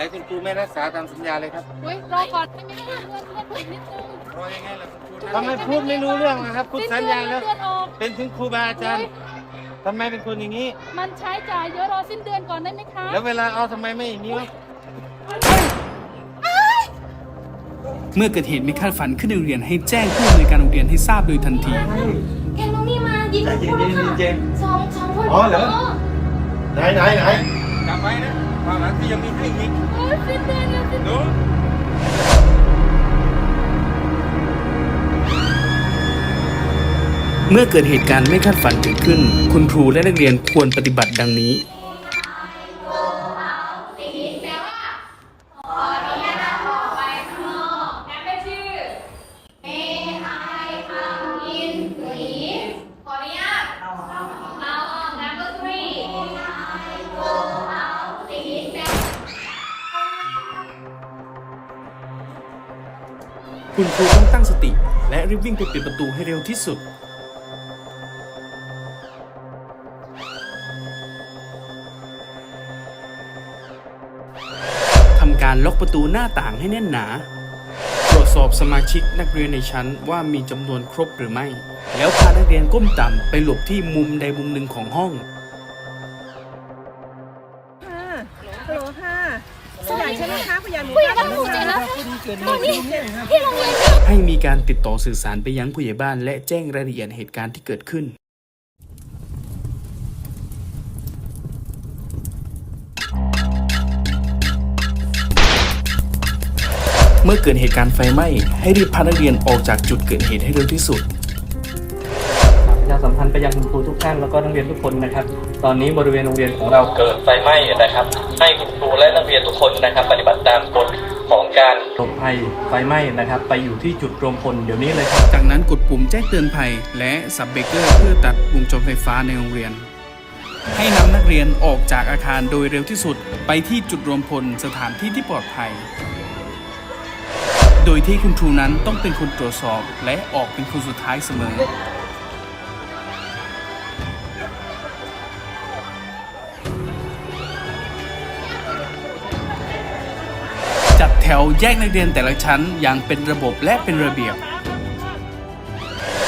ไหนคุณครูไม่รักษาตามสัญญาเลยครับเฮ้ยรอก่อนให้ไม่ได้เลื่อนเลื่อนเลื่อนนิดนึงรอยังไงล่ะคุณครูทำไมพูดไม่รู้เรื่องนะครับพูดสัญญาแล้ว เดือนออกเป็นถึงครูบาอาจารย์ทำไมเป็นคนอย่างนี้ มันใช้จ่ายเยอะรอสิ้นเดือนก่อนได้ไหมคะแล้วเวลาเอาทำไมไม่อย่างนี้วะเมื่อเกิดเหตุไม่คาดฝันขึ้นในโรงเรียนให้แจ้งผู้อำนวยการโรงเรียนให้ทราบโดยทันทีแกน้องนี่มายิงคนละค่ะสองสองคนอ๋อเหรอไหนไหนไหนจำไว้นะ ความหลังที่ยังมีให้อีกเฮ้ยสิ้นเดือนแล้วสิ้นดูเมื่อเกิดเหตุการณ์ไม่คาดฝันเกิดขึ้น คุณครูและนักเรียนควรปฏิบัติดังนี้ คุณครูต้องตั้งสติ และรีบวิ่งไปปิดประตูให้เร็วที่สุด ทำการล็อกประตูหน้าต่างให้แน่นหนา ตรวจสอบสมาชิกนักเรียนในชั้นว่ามีจำนวนครบหรือไม่ แล้วพานักเรียนก้มต่ำไปหลบที่มุมใดมุมหนึ่งของห้อง ค่ะฮัลโหลค่ะ ผู้ใหญ่ใช่ไหมคะผู้ใหญ่หมู่ผู้ใหญ่บ้าบ้านนหมู่เจ็ดนะแล้วคะค่ะตอนนี้ที่โรงเรียนเนี่ยให้มีการติดต่อสื่อสารไปยังผู้ใหญ่บ้าน และแจ้งรายละเอียดเหตุการณ์ที่เกิดขึ้น เมื่อเกิดเหตุการณ์ไฟไหม้ให้รีบพานักเรียนออกจากจุดเกิดเหตุให้เร็วที่สุดประ ชาสัมพันธ์ไปยังคุณครูทุกท่านแล้วก็นักเรียนทุกคนนะครับ ตอนนี้บริเวณโรงเรียนของเราเกิดไฟไหม้นะครับ ให้คุณครูและนักเรียนทุกคนนะครับ ปฏิบัติตามกฎของการหลบภัยไฟไหม้นะครับ ไปอยู่ที่จุดรวมพลเดี๋ยวนี้เลยครับ จากนั้นกดปุ่มแจ้งเตือนภัย และสับเบรกเกอร์เพื่อตัดวงจรไฟฟ้าในโรงเรียน ให้นำนักเรียนออกจากอาคารโดยเร็วที่สุด ไปที่จุดรวมพลสถานที่ที่ปลอดภัย โดยที่คุณครูนั้นต้องเป็นคนตรวจสอบ และออกเป็นคนสุดท้ายเสมอ วแยกนักเรียนแต่ละชั้นอย่างเป็นระบบและเป็นระเบียบ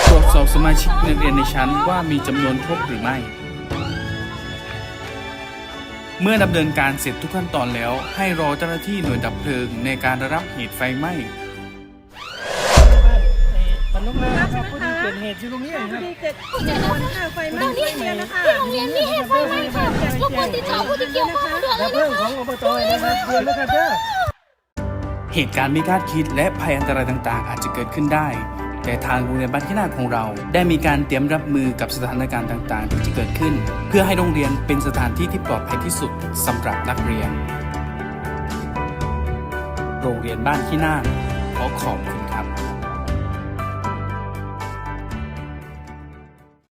ตรวจสอบสมาชิกนักเรียนในชั้นว่ามีจำนวนครบหรือไม่ เมื่อดำเนินการเสร็จทุกขั้นตอนแล้ว ให้รอเจ้าหน้าที่หน่วยดับเพลิงในการระงับเหตุไฟไหม้มันต้องมาครับผู้ที่เกิดเหตุที่โรงเรียนครับเจ็ดเจ็ดคนค่ะไฟไหม้ไฟเมียนะคะที่โรงเรียนมีเหตุไฟไหม้ค่ะรบกวนติดต่อผู้ที่เกี่ยวข้องด่วนเลยนะคะเรื่นะองของอบตนะครับเดือนนะครับเด้อ เหตุการณ์ไม่คาดคิดและภัยอันตรายต่างๆ อาจจะเกิดขึ้นได้ แต่ทางโรงเรียนบ้านที่นาของเรา ได้มีการเตรียมรับมือกับสถานการณ์ต่างๆ ที่จะเกิดขึ้น เพื่อให้โรงเรียนเป็นสถานที่ที่ปลอดภัยที่สุดสำหรับนักเรียน โรงเรียนบ้านที่นาขอขอบคุณครับ